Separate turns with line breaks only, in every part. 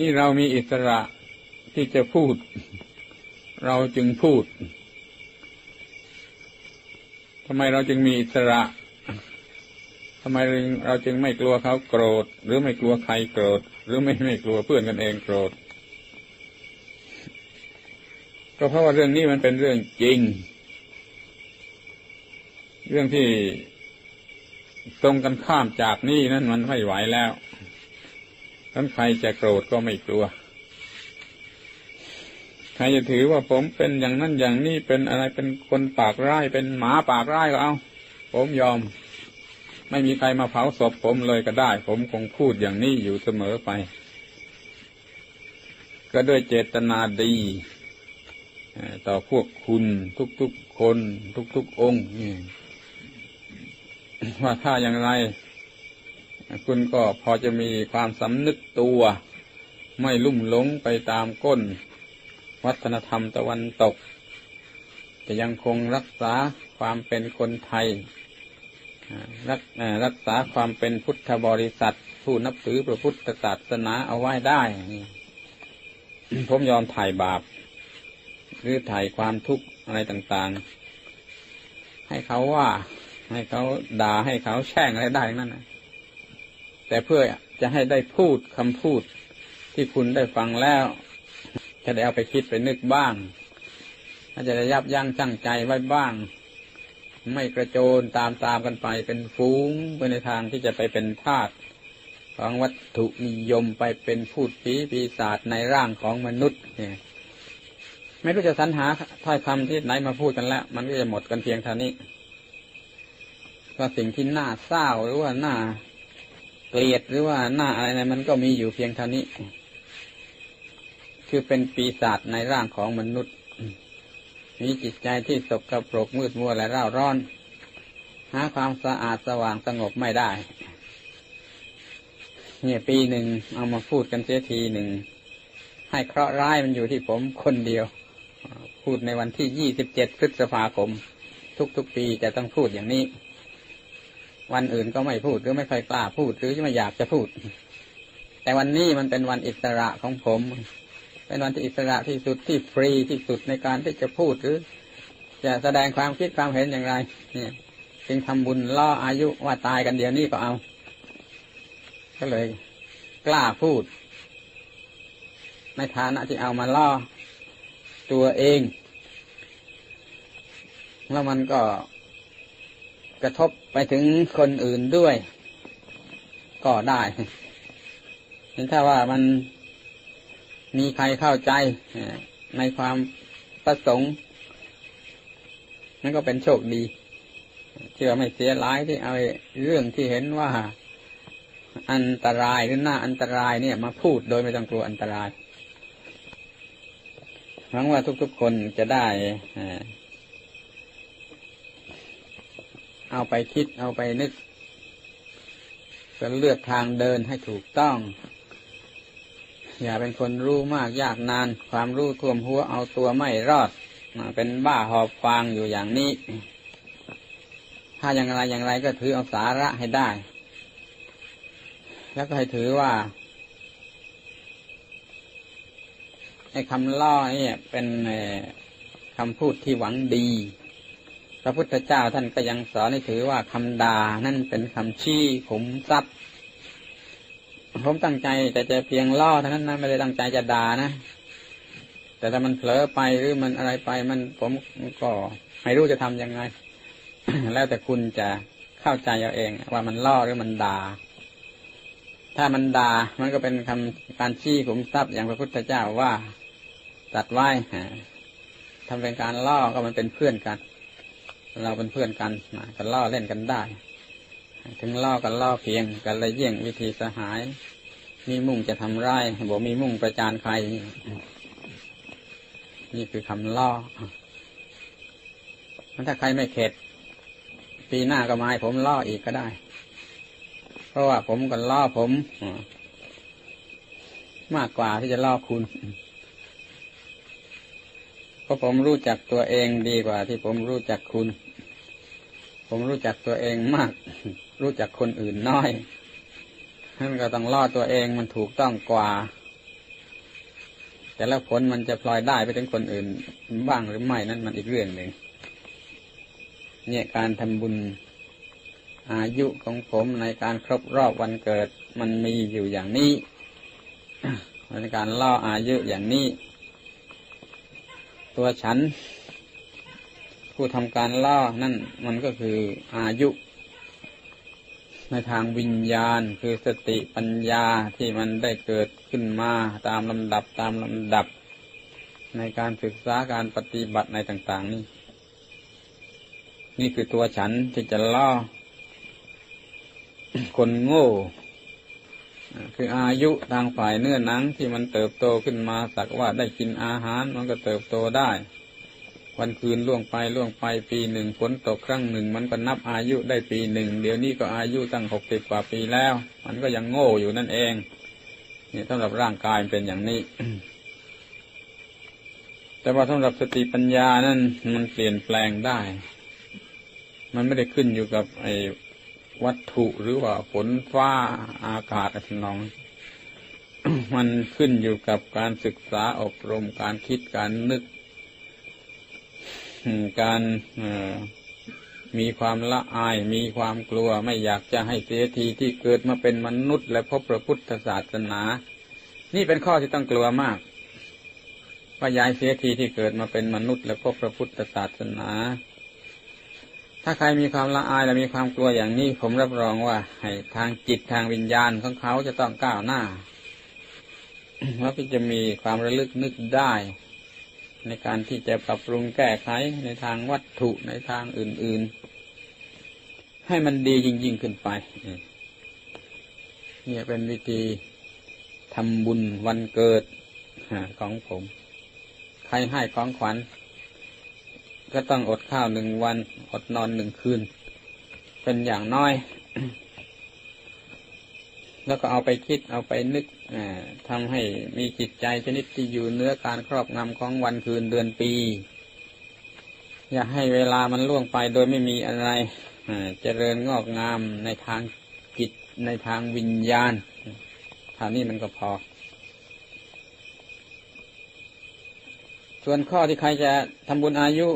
นี่เรามีอิสระที่จะพูด เราจึงพูดทำไมเราจึงมีอิสระทำไมเราจึงไม่กลัวเขาโกรธ หรือไม่กลัวใครโกรธ หรือไม่ไม่กลัวเพื่อนกันเองโกรธ ก็เพราะว่าเรื่องนี้มันเป็นเรื่องจริง เรื่องที่ตรงกันข้ามจากนี่นั้นมันไม่ไหวแล้ว ทั้นใครจะโกรธก็ไม่กลัว ใครจะถือว่าผมเป็นอย่างนั้นอย่างนี้เป็นอะไรเป็นคนปากร้ายเป็นหมาปากร้ายก็เอา ผมยอม ไม่มีใครมาเผาศพผมเลยก็ได้ ผมคงพูดอย่างนี้อยู่เสมอไป ก็ด้วยเจตนาดีต่อพวกคุณทุกๆคน ทุกๆองค์นี่ว่าถ้าอย่างไร คุณก็พอจะมีความสำนึกตัว ไม่ลุ่มหลงไปตามก้น วัฒนธรรมตะวันตก จะยังคงรักษาความเป็นคนไทย รักรักษาความเป็นพุทธบริษัท ผู้นับถือพระพุทธศาสนาเอาไว้ได้ ผมยอมถ่ายบาป หรือถ่ายความทุกข์อะไรต่างๆ ให้เขาว่า ให้เขาด่าให้เขาแช่งอะไรได้นั่นนะ แต่เพื่อจะให้ได้พูดคำพูดที่คุณได้ฟังแล้ว จะได้เอาไปคิดไปนึกบ้างถ้าจะได้ยับยั้งชั่งใจไว้บ้าง ไม่กระโจนตามตามกันไปเป็นฟูงไปในทางที่จะไปเป็นทาสของวัตถุนิยมไปเป็นพูดผีปีศาจในร่างของมนุษย์เนี่ยไม่รู้จะสรรหาถ้อยคำที่ไหนมาพูดกันแล้ว มันก็จะหมดกันเพียงเท่านี้ว่าสิ่งที่น่าเศร้าหรือว่าน่า เกลียดหรือว่าหน่าอะไรนะมันก็มีอยู่เพียงเท่านี้ คือเป็นปีศาจในร่างของมนุษย์ มีจิตใจที่สกปรกมืดมัวและเร่าร้อน หาความสะอาดสว่างสงบไม่ได้ เนี่ยปีหนึ่งเอามาพูดกันเสียทีหนึ่ง ให้เคราะห์ร้ายมันอยู่ที่ผมคนเดียว พูดในวันที่ยี่สิบเจ็ดพฤษภาคม ทุกๆปีจะต้องพูดอย่างนี้ วันอื่นก็ไม่พูดหรือไม่ค่อยกล้าพูดหรือไม่อยากจะพูด แต่วันนี้มันเป็นวันอิสระของผม เป็นวันที่อิสระที่สุดที่ฟรีที่สุดในการที่จะพูดหรือ จะแสดงความคิดความเห็นอย่างไรเนี่ยจึงทำบุญล่ออายุว่าตายกันเดี๋ยวนี้ก็เอา ก็เลย กล้าพูด ในฐานะที่เอามาล่อตัวเอง แล้วมันก็ กระทบไปถึงคนอื่นด้วย ก็ได้เห็นถ้าว่ามันมีใครเข้าใจในความประสงค์นั่นก็เป็นโชคดี เชื่อไม่เสียร้ายที่เอาเรื่องที่เห็นว่าอันตรายหรือหน้าอันตรายเนี่ย มาพูดโดยไม่ต้องกลัวอันตรายหวังว่าทุกๆคนจะได้ เอาไปคิดเอาไปนึกจะเลือกทางเดินให้ถูกต้อง อย่าเป็นคนรู้มากยากนาน ความรู้ท่วมหัวเอาตัวไม่รอดเป็นบ้าหอบฟางอยู่อย่างนี้ ถ้าอย่างไรอย่างไรก็ถือเอาสาระให้ได้ แล้วก็ให้ถือว่าไอ้คำล่อนี่ยเป็นคำพูดที่หวังดี ระพุทธเจ้าท่านก็ยังสอนให้ถือว่าคำด่านั่นเป็นคำชี้ขุมทรัพย์ ผมตั้งใจแต่จะเพียงล่อเท่านั้นนะไม่ได้ตั้งใจจะด่านะแต่ถ้ามันเผลอไปหรือมันอะไรไปมันผมก็ไม่รู้จะทํำยังไง แล้วแต่คุณจะเข้าใจเอาเอง ว่ามันล่อหรือมันด่า ถ้ามันด่ามันก็เป็นคำการชี้ขุมทรัพย์อย่างพระพุทธเจ้าว่าตัดไว้ทำเป็นการล่อก็มันเป็นเพื่อนกัน เราเป็นเพื่อนกันกันล่อเล่นกันได้ ถึงล่อกันล่อเพียงกันลยเยี่ยงวิธีสหาย มีมุ่งจะทำร้ายบอกมีมุ่งประจานใคร นี่คือคำล่อถ้าใครไม่เข็ด ปีหน้าก็มาให้ผมล่ออีกก็ได้ เพราะว่าผมกันล่อผมมากกว่าที่จะล่อคุณเพราะผมรู้จักตัวเองดีกว่าที่ผมรู้จักคุณ ผมรู้จักตัวเองมาก รู้จักคนอื่นน้อยนั่นก็ต้องล่อตัวเองมันถูกต้องกว่า แต่แล้วผลมันจะพลอยได้ไปถึงคนอื่น บ้างหรือไม่นั่นมันอีกเรื่องหนึ่งเนี่ยการทำบุญอายุของผมในการครบรอบวันเกิด มันมีอยู่อย่างนี้ในการล่ออายุอย่างนี้ ตัวฉัน ผู้ทำการล่อนั่นมันก็คืออายุ ในทางวิญญาณ คือสติปัญญาที่มันได้เกิดขึ้นมาตามลำดับตามลำดับ ในการศึกษาการปฏิบัติในต่าง ๆ นี่ นี่คือตัวฉันที่จะล่อคนโง่คืออายุทางฝ่ายเนื้อหนังที่มันเติบโตขึ้นมาสักว่าได้กินอาหารมันก็เติบโตได้ วันคืนล่วงไปล่วงไปปีหนึ่งฝนตกครั้งหนึ่ง มันก็นับอายุได้ปีหนึ่งเดี๋ยวนี้ก็อายุตั้งหกสิบกว่าปีแล้ว มันก็ยังโง่อยู่นั่นเองนี่สำหรับร่างกายเป็นอย่างนี้ แต่ว่าสำหรับสติปัญญานั้นมันเปลี่ยนแปลงได้ มันไม่ได้ขึ้นอยู่กับไอ้วัตถุหรือว่าฝนฟ้าอากาศอะไรนองมันขึ้นอยู่กับการศึกษาอบรมการคิดการนึก การมีความละอาย มีความกลัวไม่อยากจะให้เสียทีที่เกิดมาเป็นมนุษย์และพบพระพุทธศาสนา นี่เป็นข้อที่ต้องกลัวมากว่ายายเสียทีที่เกิดมาเป็นมนุษย์และพบพระพุทธศาสนา ถ้าใครมีความละอายและมีความกลัวอย่างนี้ ผมรับรองว่าให้ทางจิตทางวิญญาณของเขาจะต้องก้าวหน้าว่าพี่จะมีความระลึกนึกได้ ในการที่จะปรับปรุงแก้ไขในทางวัตถุในทางอื่น ๆ ให้มันดียิ่งๆขึ้นไปนี่เป็นวิธีทำบุญวันเกิดของผม ใครให้ของขวัญ ก็ต้องอดข้าวหนึ่งวัน อดนอนหนึ่งคืน เป็นอย่างน้อย แล้วก็เอาไปคิดเอาไปนึกทำให้มีจิตใจชนิดที่อยู่เนื้อการครอบงำของวันคืนเดือนปี อย่าให้เวลามันล่วงไปโดยไม่มีอะไรเจริญงอกงามในทางจิตในทางวิญญาณท่านี้มันก็พอ ส่วนข้อที่ใครจะทำบุญอายุ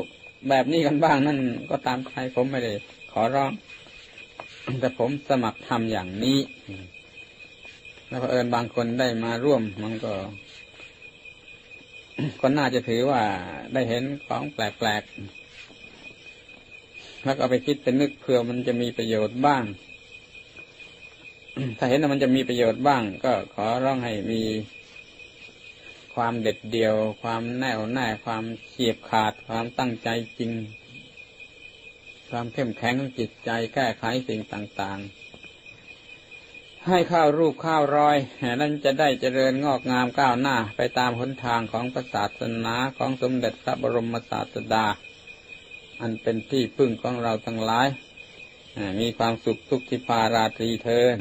แบบนี้กันบ้างนั่นก็ตามใครผมไม่ได้ขอร้อง แต่ผมสมัครทำอย่างนี้ แล้วเอิญบางคนได้มาร่วมมันก็ก็น่าจะถือว่าได้เห็นของแปลกๆ แล้วก็ไปคิดเป็นนึกเพื่อมันจะมีประโยชน์บ้าง ถ้าเห็นว่ามันจะมีประโยชน์บ้าง ก็ขอร้องให้มีความเด็ดเดี่ยว ความแน่วแน่ ความเฉียบขาด ความตั้งใจจริง ความเข้มแข็งของจิตใจแก้ไขสิ่งต่างๆ ให้ข้าวรูปข้าวรอยนั้นจะได้เจริญงอกงามก้าวหน้าไปตามหนทางของศาสนาของสมเด็จพระบรมศาสดา อันเป็นที่พึ่งของเราทั้งหลาย มีความสุขทุกทิพาราตรีเทิน